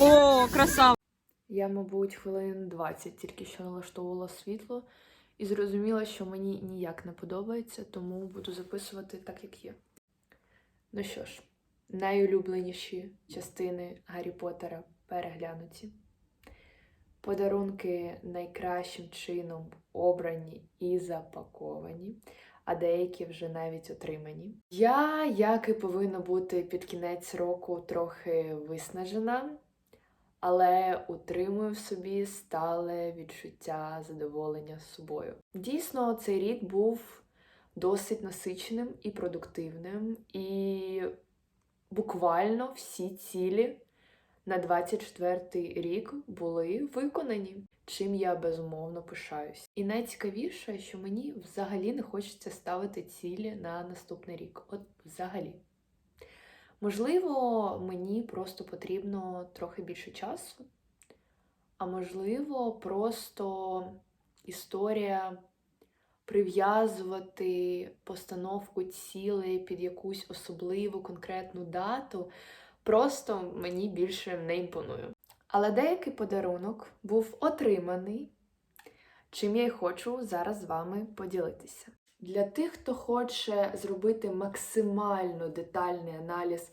О, красава! Я, мабуть, хвилин 20 тільки що налаштовувала світло і зрозуміла, що мені ніяк не подобається, тому буду записувати так, як є. Ну що ж, найулюбленіші частини Гаррі Поттера переглянуті. Подарунки найкращим чином обрані і запаковані, а деякі вже навіть отримані. Я, як і повинна бути під кінець року, трохи виснажена, але утримую в собі стале відчуття задоволення собою. Дійсно, цей рік був досить насиченим і продуктивним, і буквально всі цілі на 24-й рік були виконані, чим я безумовно пишаюсь. І найцікавіше, що мені взагалі не хочеться ставити цілі на наступний рік. От взагалі. Можливо, мені просто потрібно трохи більше часу, а можливо, просто історія прив'язувати постановку цілей під якусь особливу конкретну дату просто мені більше не імпонує. Але деякий подарунок був отриманий, чим я й хочу зараз з вами поділитися. Для тих, хто хоче зробити максимально детальний аналіз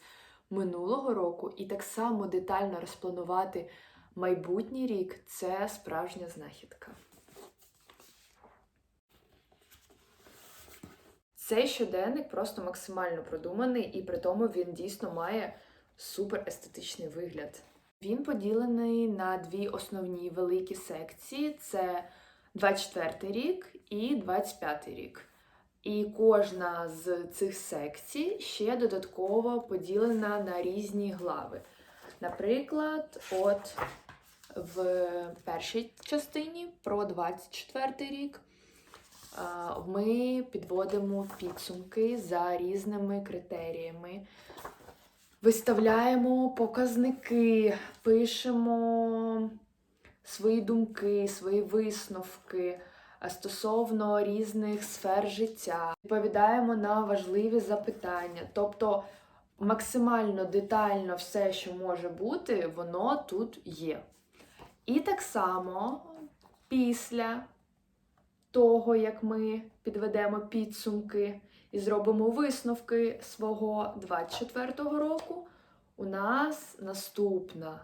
минулого року і так само детально розпланувати майбутній рік, це справжня знахідка. Цей щоденник просто максимально продуманий, і при тому він дійсно має супер естетичний вигляд. Він поділений на дві основні великі секції: це 24 рік і 25 рік. І кожна з цих секцій ще додатково поділена на різні глави. Наприклад, от в першій частині про 24 рік ми підводимо підсумки за різними критеріями. Виставляємо показники, пишемо свої думки, свої висновки стосовно різних сфер життя, відповідаємо на важливі запитання. Тобто максимально детально все, що може бути, воно тут є. І так само після того, як ми підведемо підсумки і зробимо висновки свого 24-го року, у нас наступна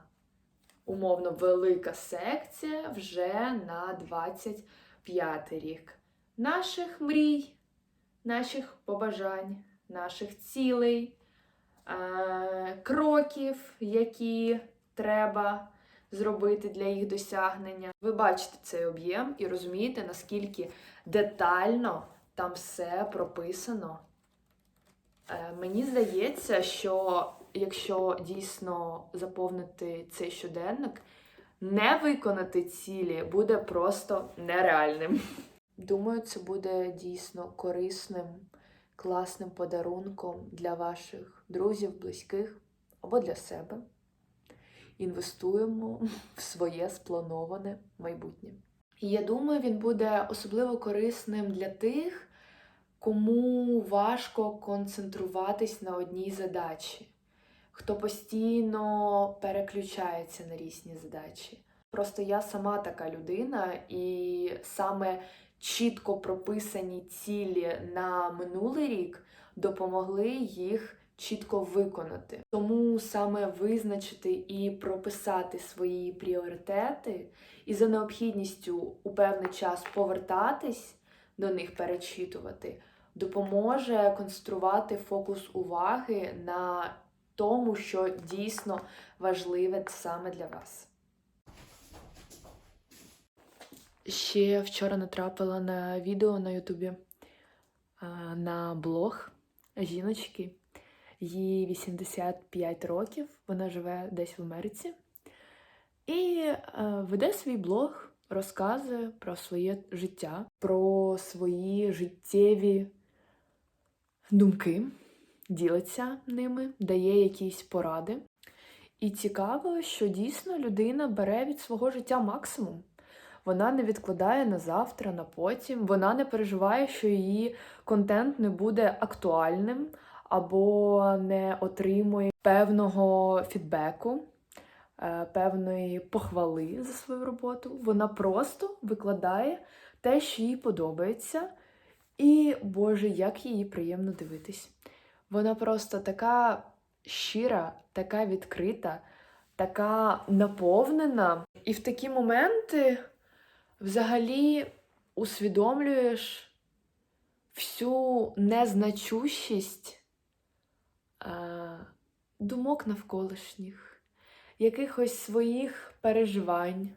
умовно велика секція вже на 25 рік. Наших мрій, наших побажань, наших цілей, е- кроків, які треба зробити для їх досягнення. Ви бачите цей об'єм і розумієте, наскільки детально там все прописано. Е, Мені здається, що якщо дійсно заповнити цей щоденник, не виконати цілі буде просто нереальним. Думаю, це буде дійсно корисним, класним подарунком для ваших друзів, близьких або для себе. Інвестуємо в своє сплановане майбутнє. І я думаю, він буде особливо корисним для тих, кому важко концентруватись на одній задачі, хто постійно переключається на різні задачі. Просто я сама така людина, і саме чітко прописані цілі на минулий рік допомогли їх чітко виконати. Тому саме визначити і прописати свої пріоритети, і за необхідністю у певний час повертатись до них, перечитувати, допоможе концентрувати фокус уваги на тому, що дійсно важливе саме для вас. Ще вчора натрапила на відео на Ютубі на блог жіночки. Їй 85 років, вона живе десь в Америці. І веде свій блог, розказує про своє життя, про свої життєві думки, ділиться ними, дає якісь поради. І цікаво, що дійсно людина бере від свого життя максимум. Вона не відкладає на завтра, на потім. Вона не переживає, що її контент не буде актуальним або не отримує певного фідбеку, е, певної похвали за свою роботу. Вона просто викладає те, що їй подобається. І, Боже, як її приємно дивитись. Вона просто така щира, така відкрита, така наповнена. І в такі моменти взагалі усвідомлюєш всю незначущість е, думок навколишніх, якихось своїх переживань,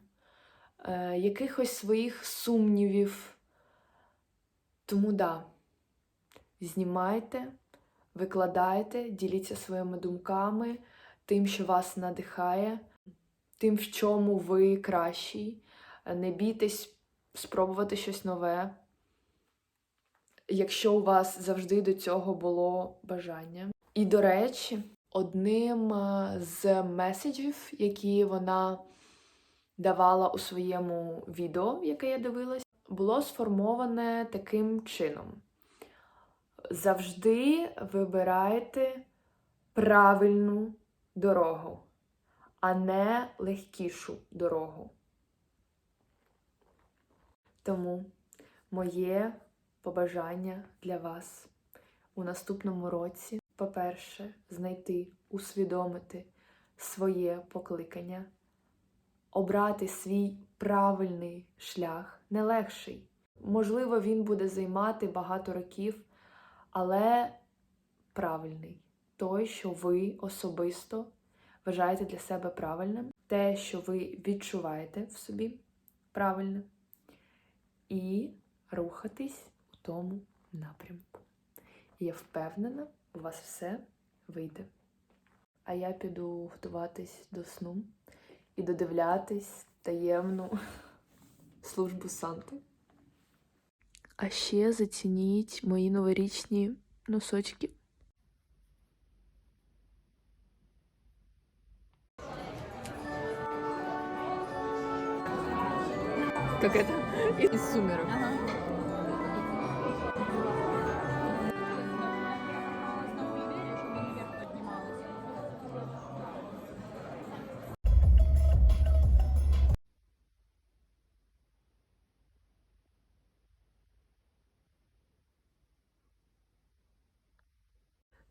е, якихось своїх сумнівів. Тому да, знімайте, викладайте, діліться своїми думками, тим, що вас надихає, тим, в чому ви кращий. Не бійтесь спробувати щось нове. Якщо у вас завжди до цього було бажання. І, до речі, одним е, з меседжів, які вона давала у своєму відео, яке я дивилась, було сформоване таким чином: завжди вибирайте правильну дорогу, а не легкішу дорогу. Тому моє побажання для вас у наступному році, по-перше, знайти, усвідомити своє покликання, обрати свій правильний шлях, не легший. Можливо, він буде займати багато років, але правильний той, що ви особисто вважаєте для себе правильним, те, що ви відчуваєте в собі правильним, і рухатись у тому напрямку. Я впевнена, у вас все вийде. А я піду готуватись до сну і додивлятись таємну службу Санти. А ще зацініть мої новорічні носочки. Как это? Из сумерок.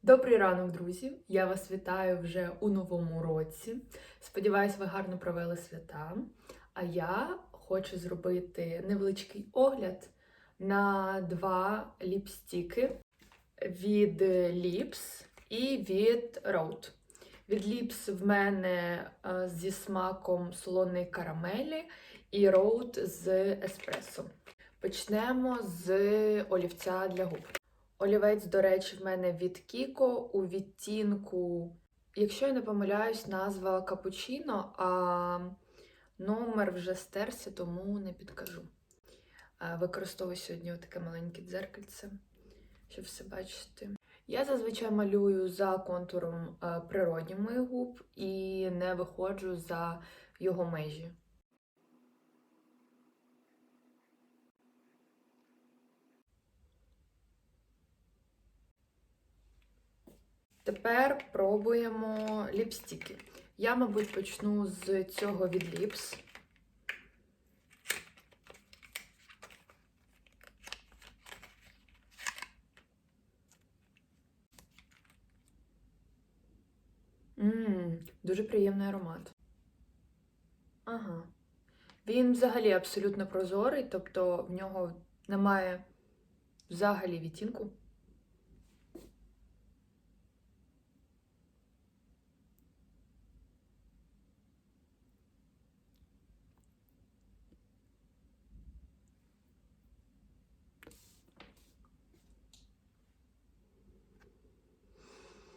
Добрий ранок, друзі! Я вас вітаю вже у новому році. Сподіваюсь, ви гарно провели свята. А я хочу зробити невеличкий огляд на два ліпстіки від Lips і від Rode. Від Lips в мене е, зі смаком солоної карамелі і Rode з еспресо. Почнемо з олівця для губ. Олівець, до речі, в мене від Kiko у відтінку, якщо я не помиляюсь, назва Капучино, а номер вже стерся, тому не підкажу. Е, Використовую сьогодні таке маленьке дзеркальце, щоб все бачити. Я зазвичай малюю за контуром е, природні моїх губ і не виходжу за його межі. Тепер пробуємо ліпстики. Я, мабуть, почну з цього від Lips. Ммм, дуже приємний аромат. Ага. Він взагалі абсолютно прозорий, тобто в нього немає взагалі відтінку.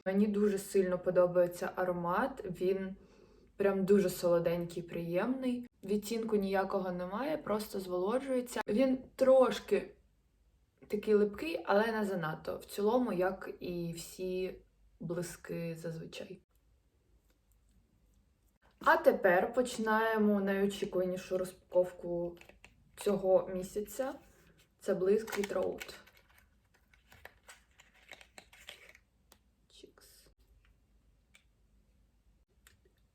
Мені дуже сильно подобається аромат. Він прям дуже солоденький, приємний. Відтінку ніякого немає, просто зволоджується. Він трошки такий липкий, але не занадто. В цілому, як і всі блиски зазвичай. А тепер починаємо найочікуванішу розпаковку цього місяця це блиск від.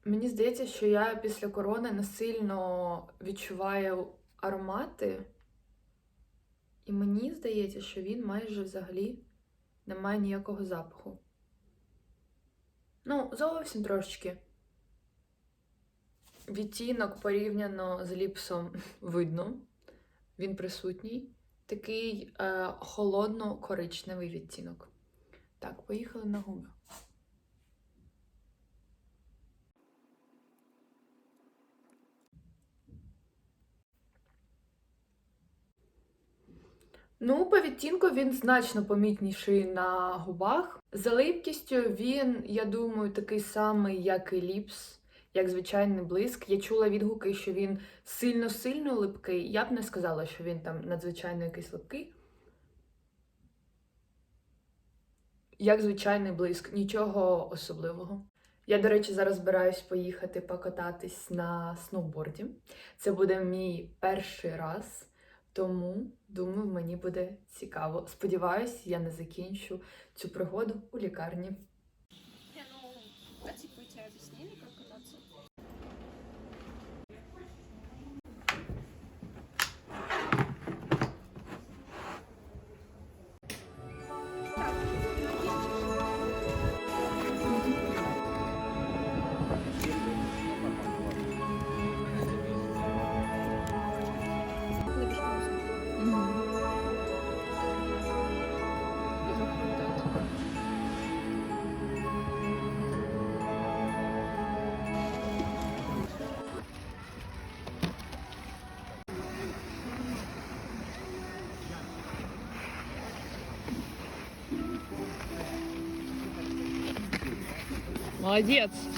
Мені здається, що я після корони не сильно відчуваю аромати. І мені здається, що він майже взагалі не має ніякого запаху. Ну, зовсім трошечки. Відтінок порівняно з ліпсом видно. Він присутній. Такий е, холодно-коричневий відтінок. Так, поїхали на губи. Ну, по відтінку він значно помітніший на губах. За липкістю він, я думаю, такий самий, як і ліпс, як звичайний блиск. Я чула відгуки, що він сильно-сильно липкий. Я б не сказала, що він там надзвичайно якийсь липкий. Як звичайний блиск, нічого особливого. Я, до речі, зараз збираюсь поїхати покататись на сноуборді. Це буде мій перший раз. Тому думаю, мені буде цікаво. Сподіваюсь, я не закінчу цю пригоду у лікарні. Молодец.